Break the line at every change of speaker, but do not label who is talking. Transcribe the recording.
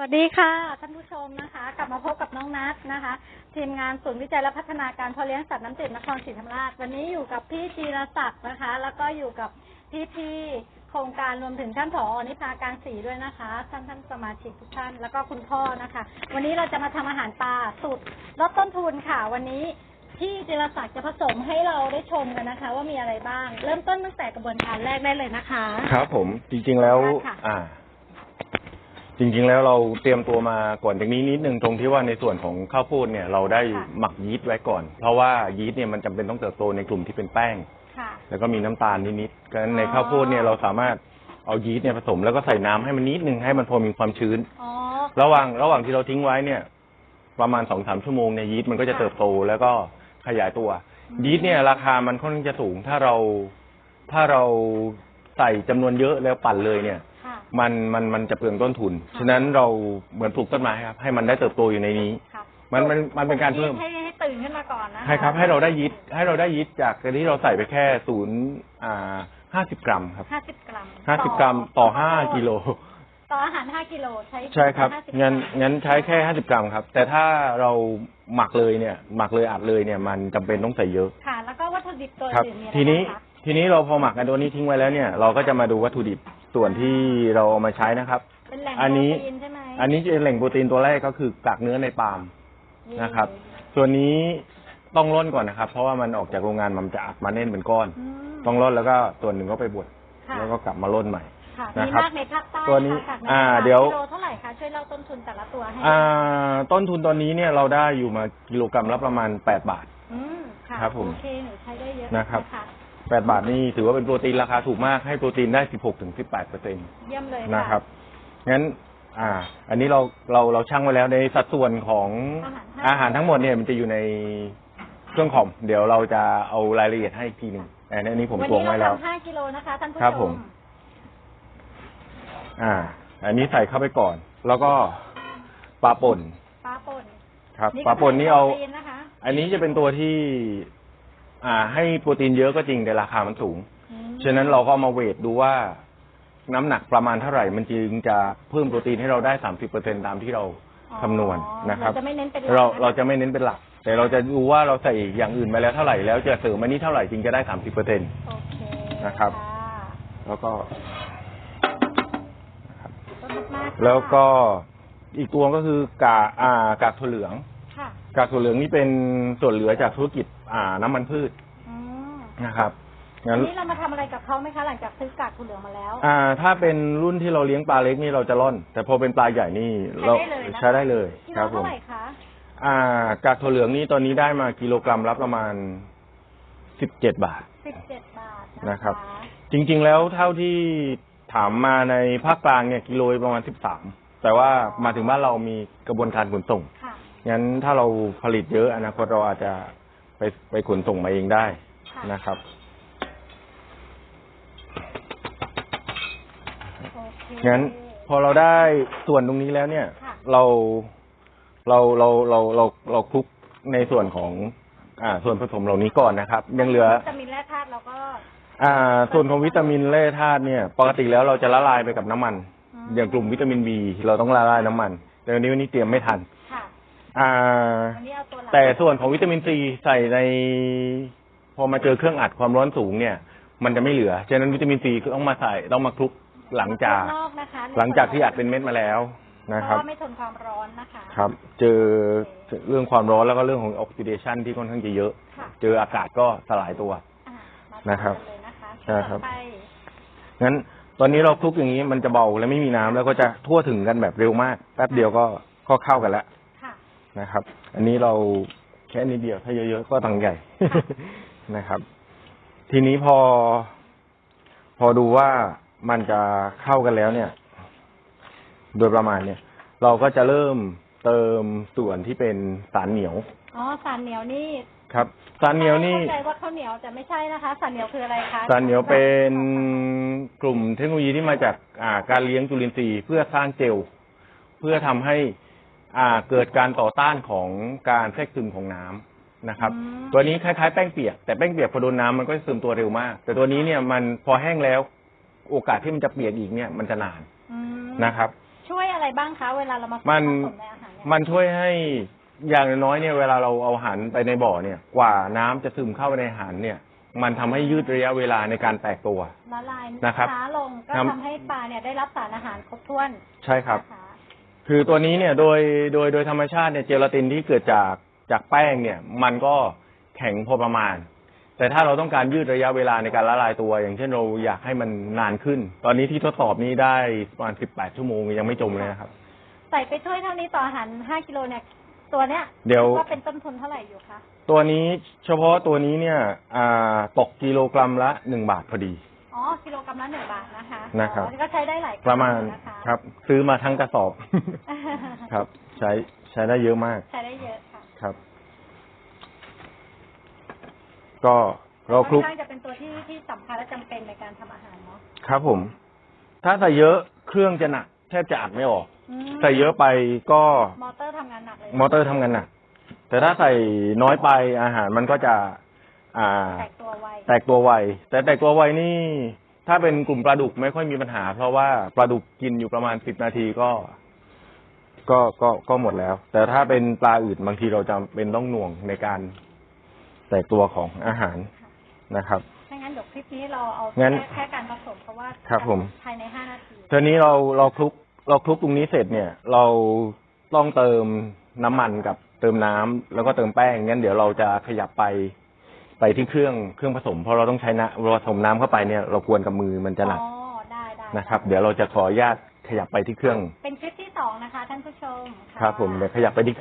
สวัสดีค่ะท่านผู้ชมนะคะ กลับมาพบกับน้องนัทนะคะ ทีมงานศูนย์วิจัยและพัฒนาการเพาะเลี้ยงสัตว์น้ำจืดนครศรีธรรมราช วันนี้อยู่กับพี่จีรศักดิ์นะคะ แล้วก็อยู่กับพี่พี่ๆโครงการรวมถึงท่านผอนิพาการศรีด้วยนะคะ ท่านท่านสมาชิกทุกท่านแล้วก็คุณพ่อนะคะ วันนี้เราจะมาทำอาหารปลาสูตรลดต้นทุนค่ะ วันนี้พี่จิรศักดิ์จะผสมให้เราได้ชมกันนะคะ ว่ามีอะไรบ้าง เริ่มต้นตั้งแต่กระบวนการแรกได้เลยนะคะ
ครับผมจริงๆแล้ว
ค่ะ
อ่า จริงๆแล้วเราเตรียมตัวมาก่อนจากนี้นิดนึงตรงที่ว่าในส่วนของข้าวโพดเนี่ยเราได้
ค่ะ
หมักยีสต์ไว้ก่อน เพราะว่ายีสต์เนี่ยมันจำเป็นต้องเติบโตในกลุ่มที่เป็นแป้ง
ค่ะ
แล้วก็มีน้ำตาลนิดๆก็ใน
อ๋อ
ข้าวโพดเนี่ยเราสามารถเอายีสต์เนี่ยผสมแล้วก็ใส่น้ำให้มันนิดนึงให้มันพอมีความชื้น
อ๋อ
ระหว่างระหว่างที่เราทิ้งไว้เนี่ย ประมาณสองสามชั่วโมงเนี่ยยีสต์มันก็จะ
ค่ะ
เติบโตแล้วก็ขยายตัว
อืม
ยีสต์เนี่ยราคามันค่อนข้างจะสูงถ้าเราถ้าเราใส่จำนวนเยอะแล้วปั่นเลยเนี่ย
ค่ะ
มันมันมันจะเปลืองต้นทุน
ค่ะ
ฉะนั้นเราเหมือนปลูกต้นไม้ครับ ให้มันได้เติบโตอยู่ในนี้
ค่ะ
มันมันมันเป็นการเพิ่ม
ให้ให้ตื่นขึ้นมาก่อนนะะ
ใช่ครับ ให้เราได้ยีสต์ให้เราได้ยีสต์จากการที่เราใส่ไปแค่ศูนย์อ่าห้าสิบกรัมครับ
ห้าสิบกรัม
ห้าสิบกรัมต่อห้ากิโล
ต่ออาหารห้ากิโลใช้
ใช่ครับ
50
งั้น
กรัม
งั้นใช้แค่ห้าสิบกรัมครับ แต่ถ้าเราหมักเลยเนี่ย หมักเลยอัดเลยเนี่ย มันจำเป็นต้องใส่เยอะ
ค่ะ แล้วก็วัตถุดิบตัว
ครับ
อื่นมีอะไร
ทีนี้
บ้างคะ
ทีนี้เราพอหมักกันตัวนี้ทิ้งไว้แล้วเนี่ย เราก็จะมาดูวัตถุดิบ ส่วนที่เราเอามาใช้นะครับ
เป็นแหล่ง
อันนี้
โปรตีนใช่ไหม
อันนี้จะเป็นแหล่งโปรตีนตัวแรกก็คือกากเนื้อในปาล์ม
นี่
นะครับ ส่วนนี้ต้องร่อนก่อนนะครับ เพราะว่ามันออกจากโรงงานมันจะอัดมาแน่นเป็นก้อน
อืม
ต้องร่อนแล้วก็ส่วนหนึ่งก็ไปบด
ค่ะ
แล้วก็กลับมาร่อนใหม่
ค่ะ
นะ
มี
ครับ
มากในภาคใต้
ตัวนี้
ค่ะก
อ่า
ในภคใต้
เดี๋ยว
กิโลเท่าไหร่คะช่วยเล่าต้นทุนแต่ละตัวให้
อ่าต้นทุนตอนนี้เนี่ยเราได้อยู่มากิโลกรัมละประมาณแปดบาท
อืมค่ะ
ครับผม
โอเคหนูใช้ได้เยอะ
นะครับะ แปดบาทนี่ถือว่าเป็นโปรตีนราคาถูกมากให้โปรตีนได้สิบหกถึงสิบแปดเปอร์เซ็นต์
เยี่ยมเลย
นะครับงั้น อ่า อันนี้เราเราเราชั่งไว้แล้วในสัดส่วนของอาหารทั้งหมดเนี่ยมันจะอยู่ในเครื่องคอม เดี๋ยวเราจะเอารายละเอียดให้อีกทีหนึ่งแต่ในนี้ผม
วัน
ตวง
นี้
ไว้
เรา
แล้ว
ทำห้ากิโลนะคะท่านผู้ชม
ครับผม อ่า อันนี้ใส่เข้าไปก่อน แล้วก็ปลาป่น
ปลาป่น
ครับ
ก็
ปลาป่นนี่เอา
โปรตีนะคะ
อันนี้จะเป็นตัวที่ อ่า ให้โปรตีนเยอะก็จริงแต่ราคามันสูง
อืม
ฉะนั้นเราก็เอามาเวทดูว่าน้ำหนักประมาณเท่าไหร่ มันจึงจะเพิ่มโปรตีนให้เราได้สามสิบเปอร์เซ็นตามที่เราคำนวณนะครับ
เราจะไม่เน้นเป็นหลัก
เรา
นค
เราจะไม่เน้นเป็นหลัก แต่เราจะดูว่าเราใส่อย่างอื่นไปแล้วเท่าไหร่แล้วจะเสริมอันนี้เท่าไหร่จึงจะได้สามสิบเปอร์เซ็น
โอเค
นะครับะแล้วก็
ขอบคุณมากค่ะ
แล้วก็อีกตัวก็คือกาอ่ากากถั่วเหลือง
ค่ะ
กากถั่วเหลืองนี่เป็นส่วนเหลือจากธุรกิจ อ่าน้ำมันพืช
อืม
นะครับ
อั
งั้
น
น
นี้เรามาทำอะไรกับเขาไหมคะหลังจากซื้อกากถั่วเหลืองมาแล้ว
อ่า ถ้าเป็นรุ่นที่เราเลี้ยงปลาเล็กนี่เราจะร่อน แต่พอเป็นปลาใหญ่นี่เรา
ใช้ได้เลยนะคะ
ใช้ได้เลย
กิ
ค
โล
รับผ
เท่าม ไหร่คะ
อ่ากากถั่วเหลืองนี่ตอนนี้ได้มากิโลกรัมละประมาณสิบเจ็ดบาท
สิบเจ็ดบาท
นะครับจริง ๆ แล้วเท่าที่ถามมาในภาคกลางเนี่ยกิโลประมาณสิบสามแต่ว่ามาถึงบ้านเรามีกระบวนการขนส่ง
ค่ะ
งั้นถ้าเราผลิตเยอะอนาคตเราอาจจะ ไปไปขนส่งมาเองได้
ค่ะ
นะครับ
โอเค
งั้นพอเราได้ส่วนตรงนี้แล้วเนี่ย
ค่ะ
เราเราเราเราเราเราคลุกในส่วนของอ่าส่วนผสมเหล่านี้ก่อนนะครับ ยังเหลือ
วิตามินแร่ธาตุเราก็
อ่า ส่วนของวิตามินแร่ธาตุเนี่ย ปกติแล้วเราจะละลายไปกับน้ำมัน
อืม
อย่างกลุ่มวิตามินบีเราต้องละลายน้ำมัน แต่วันนี้วันนี้เตรียมไม่ทัน
ค่ะ
อ่า
วันนี้เอาตัวหลัก
แต่ส่วนของวิตามินซีใส่ใน พอมาเจอเครื่องอัดความร้อนสูงเนี่ย มันจะไม่เหลือ ฉะนั้นวิตามินซีก็ต้องมาใส่ต้องมาคลุกหลังจาก
นอกนะคะ
หลังจากที่อัดเป็นเม็ดมาแล้วนะ
เพ
ครับ
ราะว่าไม่ทนความร้อนนะคะ
ครับ เจอเรื่องความร้อนแล้วก็เรื่องของออกซิเดชันที่ค่อนข้างจะเยอะ
ค่ะ
เจออากาศก็สลายตัว
อ่ามา
นะครับ
ทำกัเลยนะคะ
ใช่ครับ
ต่อไป
งั้นตอนนี้เราคลุกอย่างนี้มันจะเบาและไม่มีน้ำแล้วก็จะทั่วถึงกันแบบเร็วมากแป๊บเดียวก็ก็เข้ากันแล้ว
ค่ะ
นะครับ อันนี้เราแค่นิดเดียวถ้าเยอะๆก็ตังใหญ่นะครับ ทีนี้พอ พอดูว่ามันจะเข้ากันแล้วเนี่ย โดยประมาณเนี่ย เราก็จะเริ่มเติมส่วนที่เป็นสารเหนียว
อ๋อ สารเหนียวนี่
ครับ สารเหนียวนี่
เข้าใจว่าข้าวเหนียวแต่ไม่ใช่นะคะ สารเหนียวคืออะไรคะ
สารเหนียวเป็นกลุ่มเทคโนโลยีที่มาจากอ่าการเลี้ยงจุลินทรีย์เพื่อสร้างเจล เพื่อทำให้ อ่าเกิดการต่อต้านของการแทรกซึมของน้ำนะครับ
อืม
ตัวนี้คล้ายๆแป้งเปียกแต่แป้งเปียกพอโดนน้ำมันก็จะซึมตัวเร็วมาก แต่ตัวนี้เนี่ยมันพอแห้งแล้วโอกาสที่มันจะเปียกอีกเนี่ยมันจะนาน
อืม
นะครับ
ช่วยอะไรบ้างคะ เวลาเรามา
มัน
ผสมในอาหารเนี่ย
มันช่วยให้อย่างน้อยๆเนี่ยเวลาเราเอาอาหารไปในบ่อเนี่ย กว่าน้ำจะซึมเข้าไปในอาหารเนี่ย มันทำให้ยืดระยะเวลาในการแตกตัว
ละลาย
นะครับ
ช้าลงก็
ครับ
ทำให้ปลาเนี่ยได้รับสารอาหารครบถ้วน
ใช่ครับ
นะคะ
คือตัวนี้เนี่ยโดยโดยโดยธรรมชาติเนี่ยเจลาตินที่เกิดจากจากแป้งเนี่ย มันก็แข็งพอประมาณ แต่ถ้าเราต้องการยืดระยะเวลาในการละลายตัว อย่างเช่นเราอยากให้มันนานขึ้น ตอนนี้ที่ทดสอบนี้ได้ประมาณ 18 ชั่วโมงยังไม่จมเลยนะครับ
ใส่ไปถ้วยเท่านี้ต่ออาหาร5กิโลเนี่ยตัวเนี้ย
เดี๋ยว
ว่าเป็นต้นทุนเท่าไหร่อยู่คะ
ตัวนี้เฉพาะตัวนี้เนี่ย อ่าตกกิโลกรัมละหนึ่งบาทพอดี
อ๋อกิโลกรัมละหนึ่งบาทนะคะ
นะครับ
อ๋อก็ใช้ได้หลาย
ประมาณ
นะคะ
ครับ ซื้อมาทั้งกระสอบ ครับ ใช้ใช้ได้เยอะมาก
ใช้ได้เยอะค่ะ
ครับ ก็เราคลุก
ค่อนข้างจะเป็นตัวที่ที่สำคัญและจำเป็นในการทำอาหารเนาะ
ครับผม ถ้าใส่เยอะเครื่องจะหนักแทบจะอัดไม่ออก
อืม
ใส่เยอะไปก็
มอเตอร์ทำงานหนักเลย
มอเตอร์ทำงานหนักแต่ถ้าใส่น้อยไปอาหารมันก็จะ อ่า
แตกตัวไว
แตกตัวไวแต่แตกตัวไวนี่ ถ้าเป็นกลุ่มปลาดุกไม่ค่อยมีปัญหา เพราะว่าปลาดุกกินอยู่ประมาณสิบนาทีก็ ก็ก็ก็หมดแล้ว แต่ถ้าเป็นปลาอื่นบางทีเราจะเป็นต้องหน่วงในการแตกตัวของอาหารนะครับ
ถ้างั้นเดี๋ยวคลิปนี้เราเอา
งั้น
แค่แค่การผสมเพราะว่า
ครับผม
ภายใน5นาที
ทีนี้เราเราคลุกเราคลุกตรงนี้เสร็จเนี่ย เราต้องเติมน้ำมันกับเติมน้ำแล้วก็เติมแป้งงั้นเดี๋ยวเราจะขยับไป ไปที่เครื่องเครื่องผสมเพราะเราต้องใช้น้ำเราผสมน้ำเข้าไปเนี่ยเรากวนกับมือมันจะหนัก
อ๋อได้ได้
นะครับ เดี๋ยวเราจะขออนุญาตขยับไปที่เครื่อง
เป็นคลิปที่สองนะคะท่านผู้ชมะ
ครับผมเดี๋ยวขยับไปที่